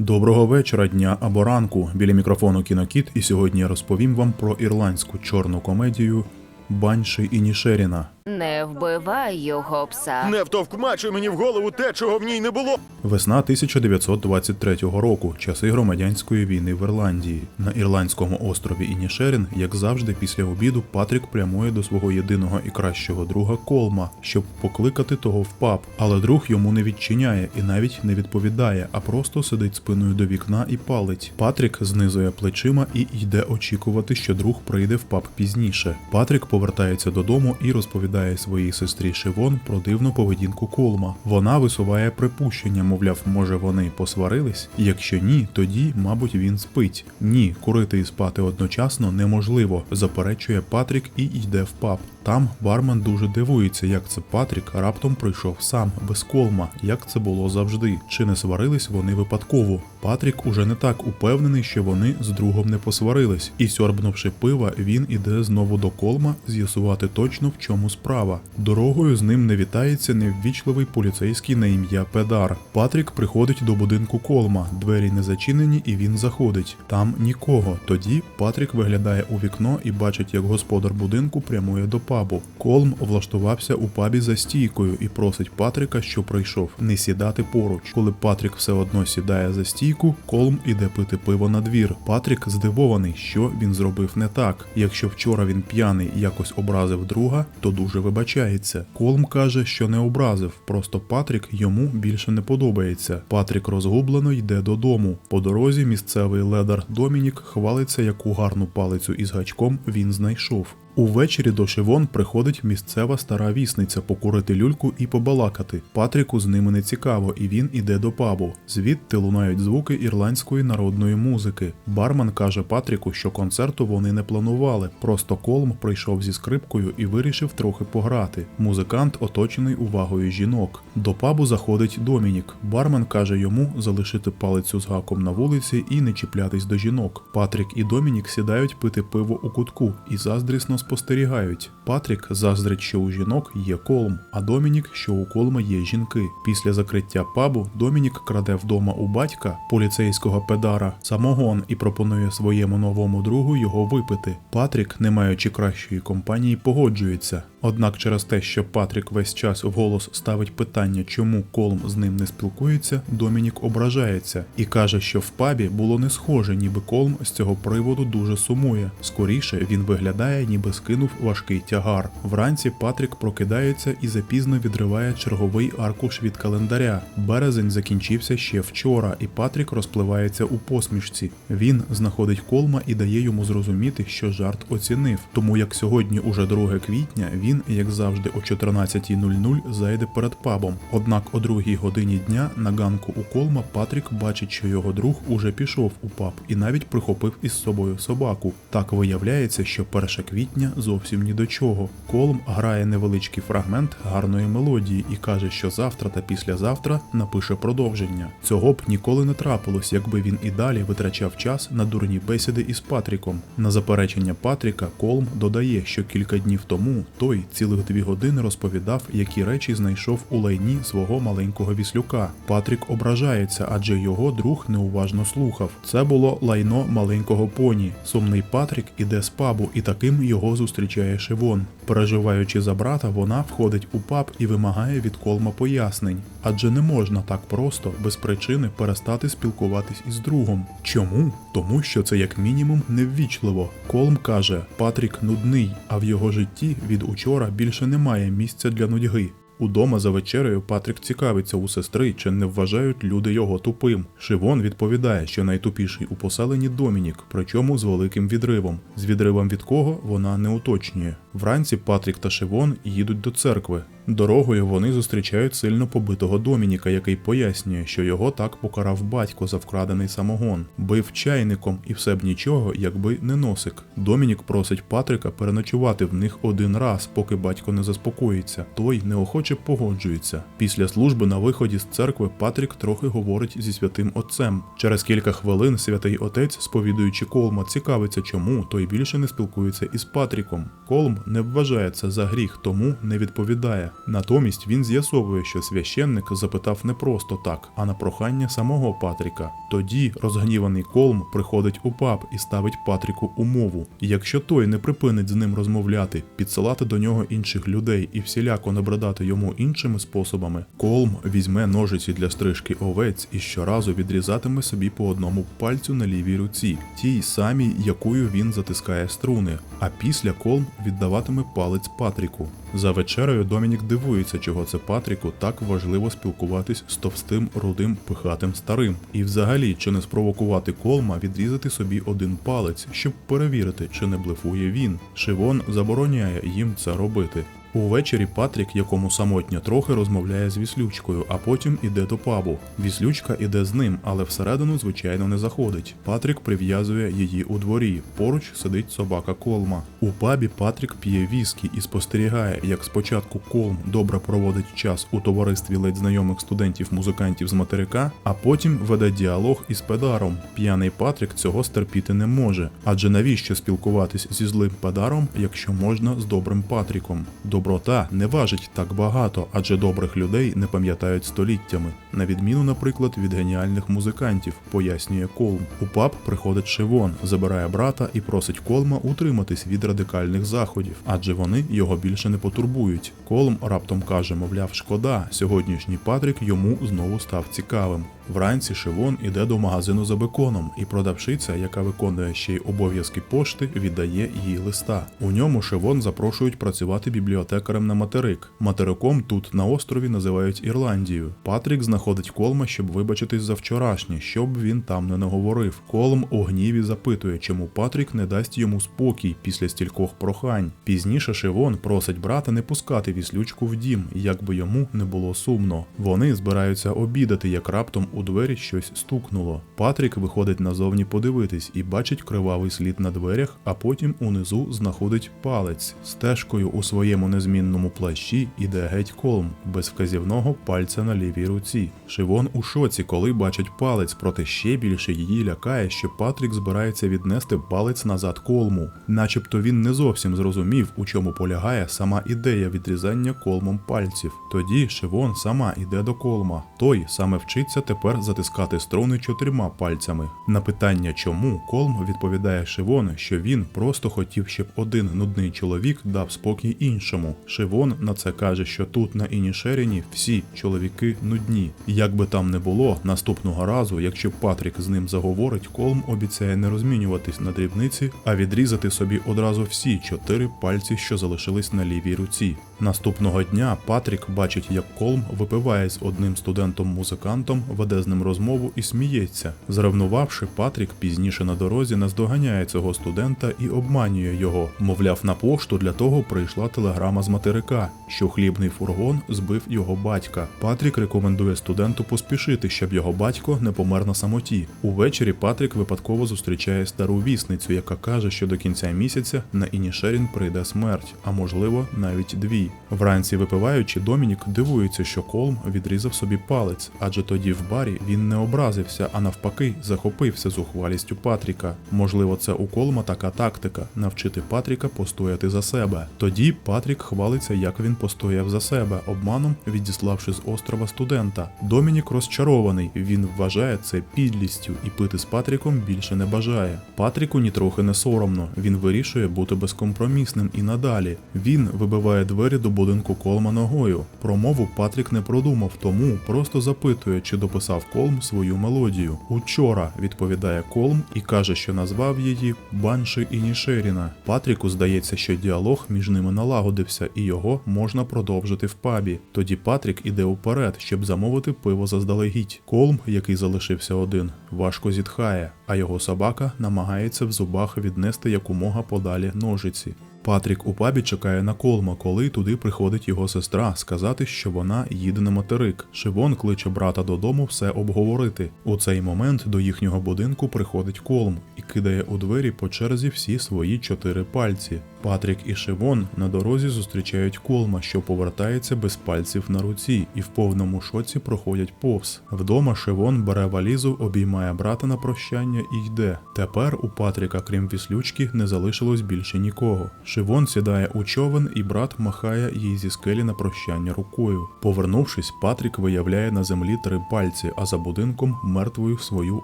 Доброго вечора, дня або ранку. Біля мікрофону Кінокіт, і сьогодні я розповім вам про ірландську чорну комедію Банші і Нішеріна. Не вбивай його пса. Не втовкмачуй мені в голову те, чого в ній не було. Весна 1923 року, часи громадянської війни в Ірландії. На ірландському острові Інішерін, як завжди, після обіду Патрік прямує до свого єдиного і кращого друга Колма, щоб покликати того в паб. Але друг йому не відчиняє і навіть не відповідає, а просто сидить спиною до вікна і палить. Патрік знизує плечима і йде очікувати, що друг прийде в паб пізніше. Патрік повертається додому і розповідає своїй сестрі Шивон про дивну поведінку Колма. Вона висуває припущення, мовляв, може вони посварились. Якщо ні, тоді, мабуть, він спить. Ні, курити і спати одночасно неможливо, заперечує Патрік і йде в паб. Там бармен дуже дивується, як це Патрік раптом прийшов сам, без колма, як це було завжди. Чи не сварились вони випадково? Патрік уже не так упевнений, що вони з другом не посварились, і сьорбнувши пива, він іде знову до колма з'ясувати точно в чому справа. Дорогою з ним не вітається неввічливий поліцейський на ім'я Педар. Патрік приходить до будинку колма, двері не зачинені, і він заходить. Там нікого. Тоді Патрік виглядає у вікно і бачить, як господар будинку прямує до пабу. Колм влаштувався у пабі за стійкою і просить Патріка, що прийшов, не сідати поруч. Коли Патрік все одно сідає за стійку, Колм іде пити пиво на двір. Патрік здивований, що він зробив не так. Якщо вчора він п'яний якось образив друга, то дуже вибачається. Колм каже, що не образив, просто Патрік йому більше не подобається. Патрік розгублено йде додому. По дорозі місцевий ледар Домінік хвалиться, яку гарну палицю із гачком він знайшов. Увечері до Шивон приходить місцева стара вісниця покурити люльку і побалакати. Патріку з ними не цікаво, і він іде до пабу. Звідти лунають звуки ірландської народної музики. Бармен каже Патріку, що концерту вони не планували. Просто Колм прийшов зі скрипкою і вирішив трохи пограти. Музикант оточений увагою жінок. До пабу заходить Домінік. Бармен каже йому залишити палицю з гаком на вулиці і не чіплятись до жінок. Патрік і Домінік сідають пити пиво у кутку і заздрісно спостерігають. Патрік заздрить, що у жінок є колм, а Домінік, що у колма є жінки. Після закриття пабу Домінік краде вдома у батька, поліцейського педара, самогон і пропонує своєму новому другу його випити. Патрік, не маючи кращої компанії, погоджується. Однак через те, що Патрік весь час вголос ставить питання, чому Колм з ним не спілкується, Домінік ображається і каже, що в пабі було не схоже, ніби Колм з цього приводу дуже сумує. Скоріше він виглядає, ніби скинув важкий тягар. Вранці Патрік прокидається і запізно відриває черговий аркуш від календаря. Березень закінчився ще вчора, і Патрік розпливається у посмішці. Він знаходить Колма і дає йому зрозуміти, що жарт оцінив. Тому як сьогодні уже 2 квітня, він, як завжди, о 14.00 зайде перед пабом. Однак о 2 годині дня на ганку у Колма Патрік бачить, що його друг уже пішов у паб і навіть прихопив із собою собаку. Так виявляється, що 1 квітня зовсім ні до чого. Колм грає невеличкий фрагмент гарної мелодії і каже, що завтра та післязавтра напише продовження. Цього б ніколи не трапилось, якби він і далі витрачав час на дурні бесіди із Патріком. На заперечення Патріка Колм додає, що кілька днів тому той цілих дві години розповідав, які речі знайшов у лайні свого маленького віслюка. Патрік ображається, адже його друг неуважно слухав. Це було лайно маленького поні. Сумний Патрік іде з пабу, і таким його зустрічає Шивон. Переживаючи за брата, вона входить у паб і вимагає від Колма пояснень, адже не можна так просто без причини перестати спілкуватись із другом. Чому? Тому що це як мінімум неввічливо. Колм каже, Патрік нудний, а в його житті від учора більше немає місця для нудьги. Удома за вечерею Патрік цікавиться у сестри, чи не вважають люди його тупим. Шивон відповідає, що найтупіший у поселенні Домінік, причому з великим відривом. З відривом від кого вона не уточнює. Вранці Патрік та Шивон їдуть до церкви. Дорогою вони зустрічають сильно побитого Домініка, який пояснює, що його так покарав батько за вкрадений самогон, бив чайником і все б нічого, якби не носик. Домінік просить Патрика переночувати в них один раз, поки батько не заспокоїться. Той неохоче погоджується. Після служби на виході з церкви Патрік трохи говорить зі святим отцем. Через кілька хвилин святий отець, сповідуючи Колма, цікавиться, чому той більше не спілкується із Патріком. Колм не вважає це за гріх, тому не відповідає. Натомість він з'ясовує, що священник запитав не просто так, а на прохання самого Патріка. Тоді розгніваний Колм приходить у паб і ставить Патріку умову. Якщо той не припинить з ним розмовляти, підсилати до нього інших людей і всіляко набридати йому іншими способами, Колм візьме ножиці для стрижки овець і щоразу відрізатиме собі по одному пальцю на лівій руці, тій самій, якою він затискає струни. А після Колм віддаватиме палець Патріку. За вечерею Домінік дивується, чого це Патріку так важливо спілкуватись з товстим, рудим, пихатим старим. І взагалі, чи не спровокувати Колма відрізати собі один палець, щоб перевірити, чи не блефує він. Шивон забороняє їм це робити. Увечері Патрік, якому самотньо трохи розмовляє з віслючкою, а потім іде до пабу. Віслючка іде з ним, але всередину, звичайно, не заходить. Патрік прив'язує її у дворі. Поруч сидить собака Колма. У пабі Патрік п'є віскі і спостерігає, як спочатку Колм добре проводить час у товаристві ледь знайомих студентів-музикантів з материка, а потім веде діалог із педаром. П'яний Патрік цього стерпіти не може. Адже навіщо спілкуватись зі злим педаром, якщо можна з добрим Патріком? Доброта не важить так багато, адже добрих людей не пам'ятають століттями, на відміну, наприклад, від геніальних музикантів, пояснює Колм. У паб приходить Шивон, забирає брата і просить Колма утриматись від радикальних заходів, адже вони його більше не потурбують. Колм раптом каже, мовляв, шкода, сьогоднішній Патрік йому знову став цікавим. Вранці Шивон іде до магазину за беконом, і продавщиця, яка виконує ще й обов'язки пошти, віддає їй листа. У ньому Шивон запрошують працювати бібліотекарем на материк. Материком тут на острові називають Ірландію. Патрік знаходить Колма, щоб вибачитись за вчорашнє, щоб він там не наговорив. Колм у гніві запитує, чому Патрік не дасть йому спокій після стількох прохань. Пізніше Шивон просить брата не пускати віслючку в дім, як би йому не було сумно. Вони збираються обідати, як раптом у двері щось стукнуло. Патрік виходить назовні подивитись і бачить кривавий слід на дверях, а потім унизу знаходить палець. Стежкою у своєму незмінному плащі іде геть колм, без вказівного пальця на лівій руці. Шивон у шоці, коли бачить палець, проте ще більше її лякає, що Патрік збирається віднести палець назад колму. Начебто він не зовсім зрозумів, у чому полягає сама ідея відрізання колмом пальців. Тоді Шивон сама іде до колма. Той саме вчиться тепер затискати струни чотирма пальцями. На питання чому Колм відповідає Шивон, що він просто хотів, щоб один нудний чоловік дав спокій іншому. Шивон на це каже, що тут на Інішеріні всі чоловіки нудні. Як би там не було, наступного разу, якщо Патрік з ним заговорить, Колм обіцяє не розмінюватись на дрібниці, а відрізати собі одразу всі чотири пальці, що залишились на лівій руці. Наступного дня Патрік бачить, як Колм випиває з одним студентом-музикантом, веде з ним розмову і сміється. Зревнувавши, Патрік пізніше на дорозі наздоганяє цього студента і обманює його. Мовляв, на пошту для того прийшла телеграма з материка, що хлібний фургон збив його батька. Патрік рекомендує студенту поспішити, щоб його батько не помер на самоті. Увечері Патрік випадково зустрічає стару вісницю, яка каже, що до кінця місяця на Інішерін прийде смерть, а можливо навіть дві. Вранці випиваючи, Домінік дивується, що Колм відрізав собі палець, адже тоді в барі він не образився, а навпаки, захопився зухвалістю Патріка. Можливо, це у Колма така тактика навчити Патріка постояти за себе. Тоді Патрік хвалиться, як він постояв за себе, обманом відіславши з острова студента. Домінік розчарований. Він вважає це підлістю і пити з Патріком більше не бажає. Патріку нітрохи не соромно. Він вирішує бути безкомпромісним і надалі. Він вибиває двері до будинку Колма ногою. Промову Патрік не продумав, тому просто запитує, чи дописав Колм свою мелодію. Учора відповідає Колм і каже, що назвав її Банши і Нішеріна. Патріку здається, що діалог між ними налагодився, і його можна продовжити в пабі. Тоді Патрік іде уперед, щоб замовити пиво заздалегідь. Колм, який залишився один, важко зітхає, а його собака намагається в зубах віднести якомога подалі ножиці. Патрік у пабі чекає на Колма, коли туди приходить його сестра сказати, що вона їде на материк. Шивон кличе брата додому все обговорити. У цей момент до їхнього будинку приходить Колм і кидає у двері по черзі всі свої чотири пальці. Патрік і Шивон на дорозі зустрічають Колма, що повертається без пальців на руці, і в повному шоці проходять повз. Вдома Шивон бере валізу, обіймає брата на прощання і йде. Тепер у Патріка, крім віслючки, не залишилось більше нікого. Шивон сідає у човен, і брат махає їй зі скелі на прощання рукою. Повернувшись, Патрік виявляє на землі три пальці, а за будинком мертвою свою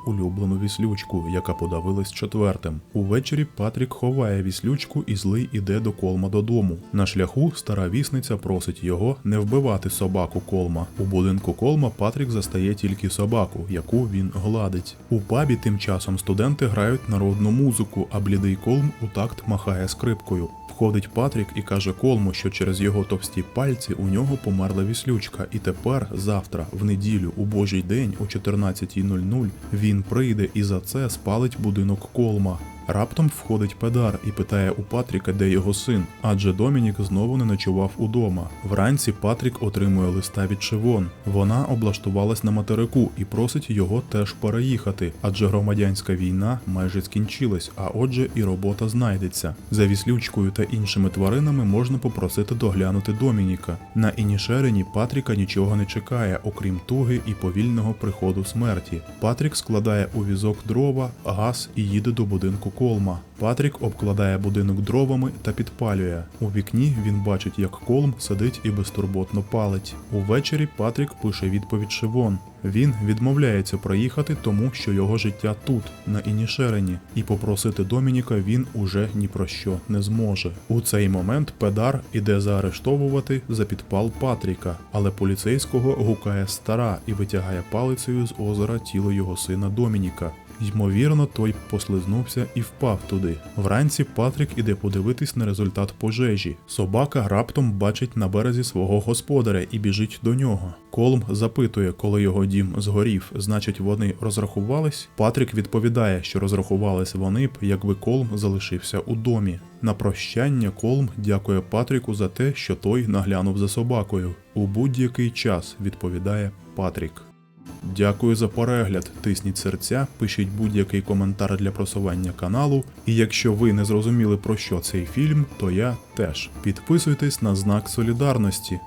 улюблену віслючку, яка подавилась четвертим. Увечері Патрік ховає віслючку і злий іде до колма додому. На шляху стара вісниця просить його не вбивати собаку колма. У будинку колма Патрік застає тільки собаку, яку він гладить. У пабі тим часом студенти грають народну музику, а блідий колм у такт махає скрипкою. Входить Патрік і каже Колму, що через його товсті пальці у нього померла віслючка, і тепер, завтра, в неділю, у божий день, о 14.00, він прийде і за це спалить будинок Колма. Раптом входить Педар і питає у Патріка, де його син, адже Домінік знову не ночував удома. Вранці Патрік отримує листа від Шивон. Вона облаштувалась на материку і просить його теж переїхати, адже громадянська війна майже скінчилась, а отже, і робота знайдеться. За віслючкою та іншими тваринами можна попросити доглянути Домініка. На Інішерені Патріка нічого не чекає, окрім туги і повільного приходу смерті. Патрік складає у візок дрова, газ і їде до будинку Колма. Патрік обкладає будинок дровами та підпалює. У вікні він бачить, як Колм сидить і безтурботно палить. Увечері Патрік пише відповідь Шивон. Він відмовляється проїхати, тому що його життя тут, на Інішерені, і попросити Домініка він уже ні про що не зможе. У цей момент Педар іде заарештовувати за підпал Патріка, але поліцейського гукає стара і витягає палицею з озера тіло його сина Домініка. Ймовірно, той послизнувся і впав туди. Вранці Патрік іде подивитись на результат пожежі. Собака раптом бачить на березі свого господаря і біжить до нього. Колм запитує, коли його дім згорів, значить вони розрахувались. Патрік відповідає, що розрахувались вони б, якби Колм залишився у домі. На прощання Колм дякує Патріку за те, що той наглянув за собакою. У будь-який час відповідає Патрік. Дякую за перегляд. Тисніть серця, пишіть будь-який коментар для просування каналу. І якщо ви не зрозуміли про що цей фільм, то я теж. Підписуйтесь на знак солідарності.